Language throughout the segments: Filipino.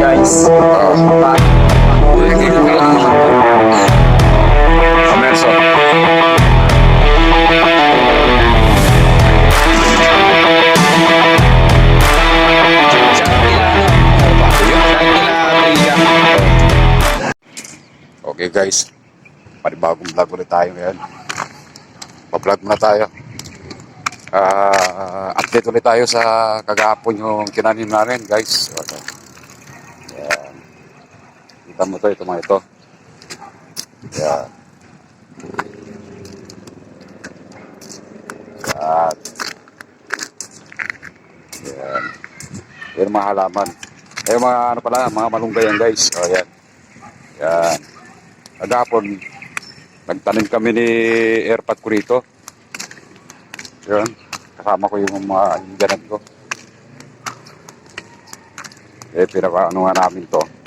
guys. Amerso. Okay guys, panibagong vlog ulit tayo ngayon. Pa-vlog muna tayo. Ah, update ulit tayo sa kagahapon yung kinanim namin guys. Okay. Yan. Kita mo to, ito mga ito. Yan. Yan. Yan. Yan mga halaman. Eh mga ano pala, mga malunggay yan guys. O yan. Yan. Kagahapon, nagtanim kami ni Airpat ko rito. Yan. Kasama ko yung mga yung ganap ko. Eh, pinaka ano nga namin to.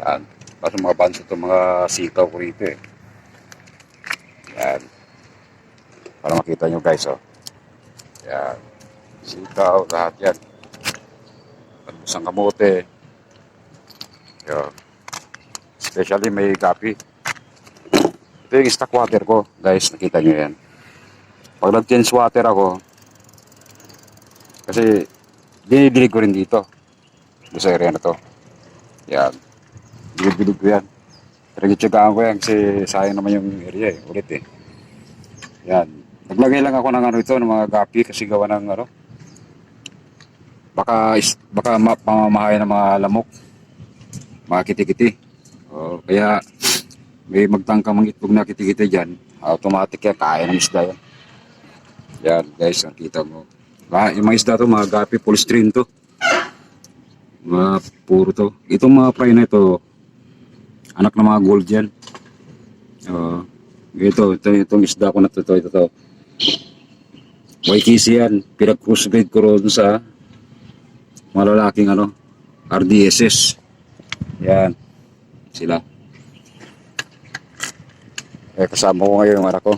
Yan. Para mga banso to mga sitaw ko rito eh. Yan. Para makita nyo guys oh. Yan. Sitaw, lahat yan. Isang kamote. Yan. Especially may gapi. Ito yung stock water ko. Guys, nakita nyo yan. Pag nag-change water ako, kasi dinidilig ko rin dito. Doon sa area na to. Yan. Dilig-dilig ko yan. Pinag-tsagaan ko yan kasi sayang naman yung area eh. Ulit eh. Yan. Naglagay lang ako ng ano ito, ng mga gapi kasi gawa ng ano. Baka, is, baka ma- pamamahay ng mga lamok. Mga kiti-kiti. O, kaya may magtangka mga itlog na kiti-kiti dyan. Automatic yan, kaya ng isda yan. Yan guys, nakita mo. Ah, yung mga isda to, mga gapi, polystyrene to. Mga puro to. Itong mga fry na ito, anak ng mga gold yan. Oo. ito, ito, itong isda ko na to, ito, ito, to. Waikisi yan. Pinag-crossbreed ko ron sa malalaking ano, RDSS. Yan. Sila. Eh, kasama ko ngayon yung anak ko.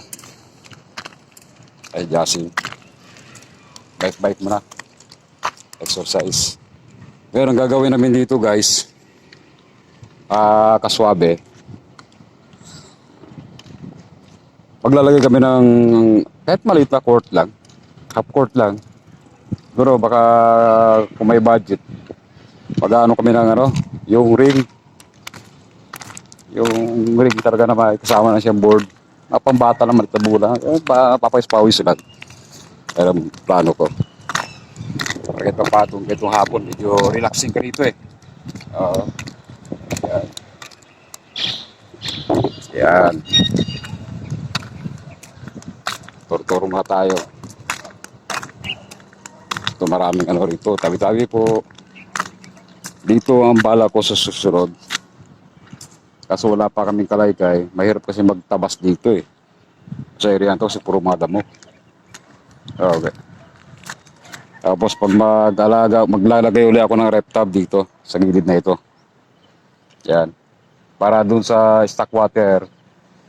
Ay, Jassy. Bike-bike mo na. Exercise. Ngayon, ang gagawin namin dito, guys, ah, kaswabe. Paglalagay kami ng kahit maliit na court lang, half court lang. Siguro baka kung may budget, pag ano kami ng ano, yung ring, yung ring talaga na may kasama na siyang board. Mga pambata naman ito bulang. Eh, pa, papawis-pawis lang. Pero plano ko. Para itong patong, itong hapon, medyo relaxing ka rito eh. Oo. Yan. Yan. Turo-turo muna tayo. Ito maraming ano rito. Tabi-tabi po. Dito ang bala ko sa susunod. Kaso wala pa kaming kalaykay. Mahirap kasi magtabas dito eh. Sa area to, si puro madamo. Okay. Tapos pag mag-alaga, maglalagay uli ako ng rep tab dito sa gilid na ito. Yan. Para dun sa stock water,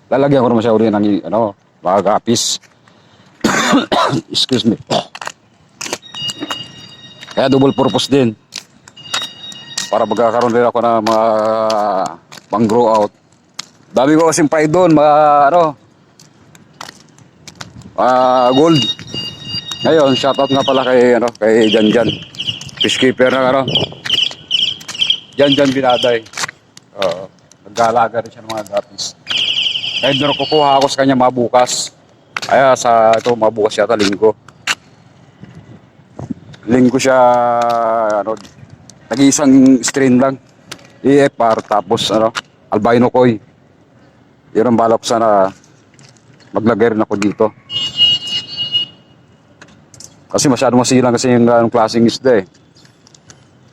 lalagyan ko naman siya uli ng ano, mga gapis. Excuse me. Kaya double purpose din. Para magkakaroon din ako ng mga pang grow out. Dami ko kasing pay doon, mga ano, ah gold. Ngayon, shoutout nga pala kay ano, kay Jan Jan. Fishkeeper ng ano. Jan Jan Binaday. Oo. Nag-aalaga rin siya ng mga gapis. Kahit doon kukuha ako sa kanya mabukas. Kaya sa ito mabukas yata linggo. Linggo siya ano, nag-iisang strain lang. EFR tapos ano, albino koi. Yun ang balak sana maglagay rin ako dito. Kasi masyado masilang kasi yung ganong klaseng isda eh.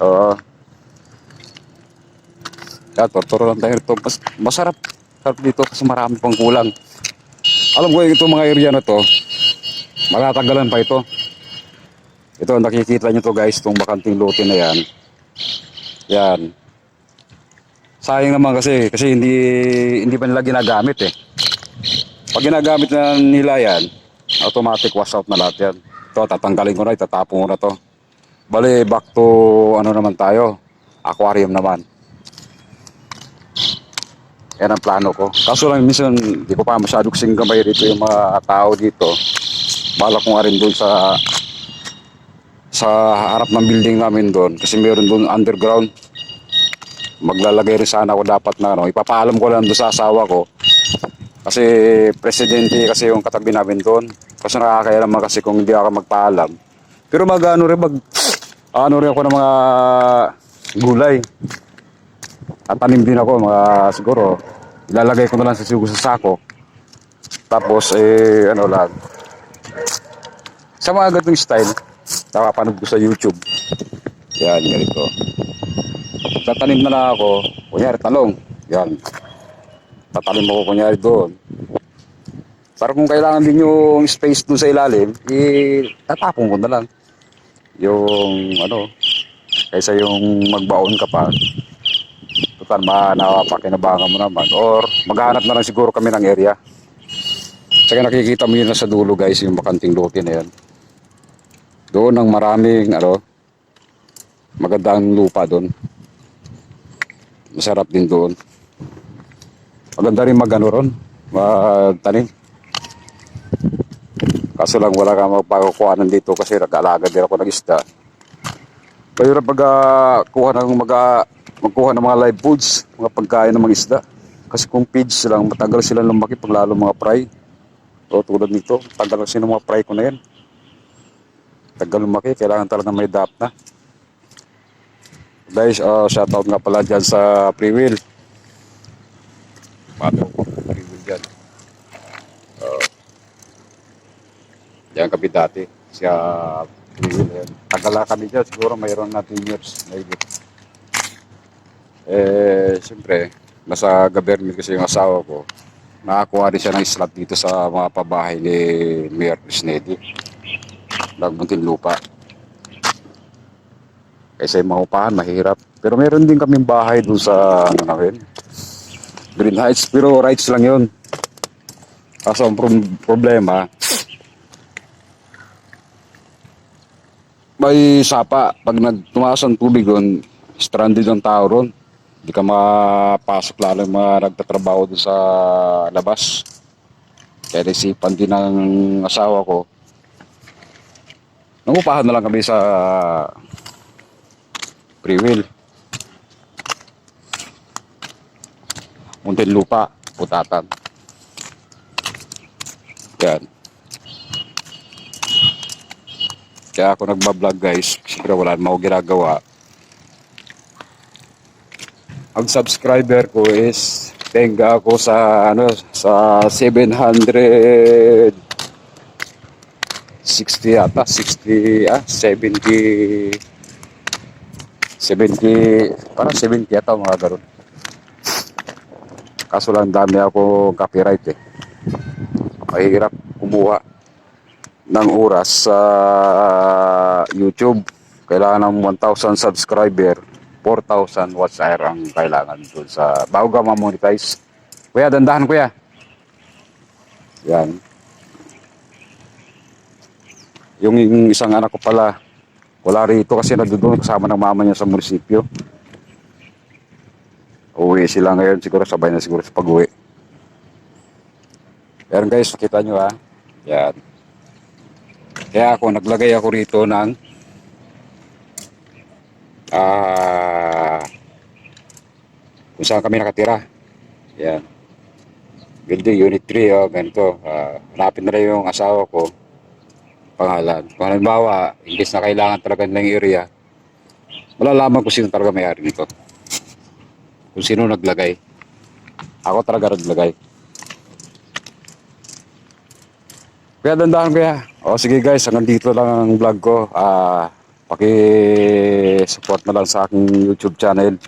Oo. Kaya tortoro lang tayo ito. Mas, masarap. Sarap dito kasi marami pang kulang. Alam ko itong mga area na to, matatagalan pa ito. Ito, nakikita nyo to guys, itong bakanting lote na yan. Yan. Sayang naman kasi, kasi hindi, hindi pa nila ginagamit eh. Pag ginagamit na nila yan, automatic wash out na lahat yan. Ito, tatanggalin ko na, itatapon ko na to. Bale, back to ano naman tayo, aquarium naman. Yan ang plano ko. Kaso lang minsan, di ko pa masyadong kasing gamay dito yung mga tao dito. Bala ko nga rin doon sa sa harap ng building namin doon. Kasi meron doon underground. Maglalagay rin sana ako dapat na ano ipapaalam ko lang doon sa asawa ko. Kasi presidente kasi yung katabi namin doon. Kasi nakakaya naman kasi kung hindi ako magpaalam. Pero mag ano rin mag ano rin ako ng mga gulay at tanim din ako mga siguro ilalagay ko na lang sa siguro sa sako. Tapos eh ano lang. Sa mga ganitong style napapanood ko sa YouTube. Yan ganito. Tatanim na lang ako kunyari talong. Yan. Tatanim ako kunyari doon. Para kung kailangan din yung space doon sa ilalim eh tatapon ko na lang. Yung ano kaysa yung magbaon ka pa total manapakinabangan mo naman or maghanap na lang siguro kami ng area Tsaka nakikita mo yun na sa dulo guys, yung bakanting lote na yan. Doon ang maraming ano, magandang lupa doon. Masarap din doon. Maganda rin mag ano ron, magtanim. Kaso lang wala kang magpakukuhanan dito kasi nag-alaga din ako ng isda. Mahirap pag ah, kuha ng mga magkuha ng mga live foods, mga pagkain ng mga isda. Kasi kung feeds lang, matagal sila lumaki pag lalo mga fry. O tulad nito, tagal kasi ng mga fry ko na yan. Tagal lumaki, kailangan talaga may dap na. Guys, uh, shoutout nga pala dyan sa Free Will. Paano ko Free Will dyan. Uh, yan kami dati. Siya Free Will yan. Tagal na kami dyan, siguro mayroon na 10 years. Maybe. Eh, siyempre, nasa government kasi yung asawa ko nakakuha rin siya ng slot dito sa mga pabahay ni Mayor Crisnedi. Nagmuntin lupa. Kasi maupahan, mahirap. Pero meron din kaming bahay dun sa, ano namin, Green Heights. Pero rights lang yun. Kaso ang pro- problema, may sapa. Pag nagtumaas ang tubig doon, stranded ang tao ron. Hindi ka mapasok lalo yung mga nagtatrabaho doon sa labas. Kaya nisipan din ng asawa ko. Nangupahan na lang kami sa free will. Muntin lupa, putatan. Yan. Kaya ako nagbablog guys. Siyempre wala naman ginagawa. Ang subscriber ko is tenga ako sa ano sa 700 60 yata 60 ah 70 70 parang 70 yata mga garon kaso lang dami ako copyright eh. Mahirap kumuha ng oras sa YouTube. Kailangan ng 1,000 subscriber 4,000 watts hour ang kailangan doon sa bago ka ma-monetize. Kuya, dandahan kuya. Yan. Yung, yung isang anak ko pala, wala rito kasi nandoon kasama ng mama niya sa munisipyo. Uwi sila ngayon, siguro sabay na siguro sa pag-uwi. Yan guys, nakita nyo ha. Yan. Kaya ako, naglagay ako rito ng ah kung saan kami nakatira. Yan. Building Unit 3, oh, ganito. Ah, hanapin na yung asawa ko. Pangalan. Kung halimbawa, imbes na kailangan talaga ng area, malalaman ko sino talaga may-ari nito. Kung sino naglagay. Ako talaga naglagay. Kaya dandahan kuya. O sige guys, hanggang dito lang ang vlog ko. Ah, paki-support na lang sa aking YouTube channel.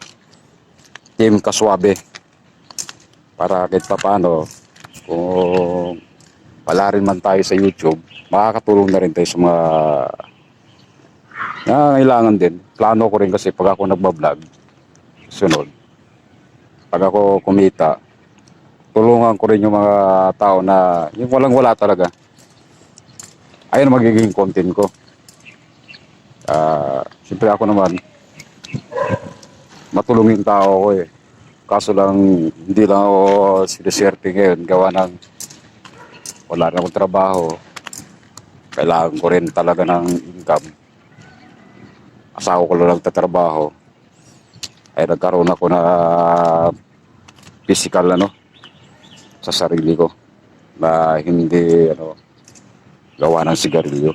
Team Kaswabe. Para kahit pa paano, kung wala rin man tayo sa YouTube, makakatulong na rin tayo sa mga nangangailangan din. Plano ko rin kasi pag ako nagbablog, sunod, pag ako kumita, tulungan ko rin yung mga tao na yung walang wala talaga. Ayun magiging content ko. Ah, Siyempre ako naman, matulungin tao ko eh. Kaso lang, hindi lang ako siniswerte ngayon. Gawa ng wala na akong trabaho. Kailangan ko rin talaga ng income. Asawa ko lang nagtatrabaho. Ay nagkaroon ako na physical ano sa sarili ko na hindi ano gawa ng sigarilyo.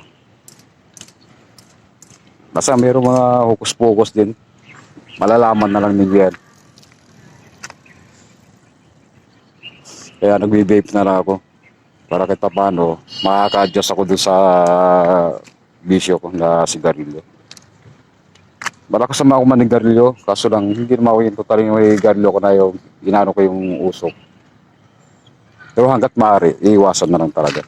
Basta mayroong mga hokus-pokus din. Malalaman na lang ninyo yan. Kaya nagbe-vape na lang ako. Para kahit pa paano, makaka-adjust ako dun sa bisyo ko na sigarilyo. Malakas naman ako manigarilyo, kaso lang hindi naman ako yung total yung garilyo ko na yung ginano ko yung usok. Pero hanggat maaari, iiwasan na lang talaga.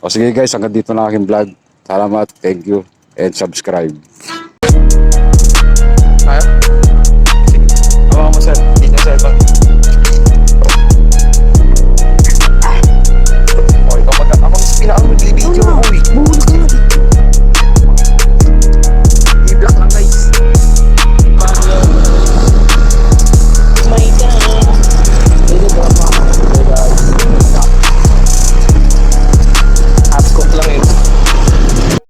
O sige guys, hanggang dito na aking vlog. Salamat, thank you, and subscribe. Kaya?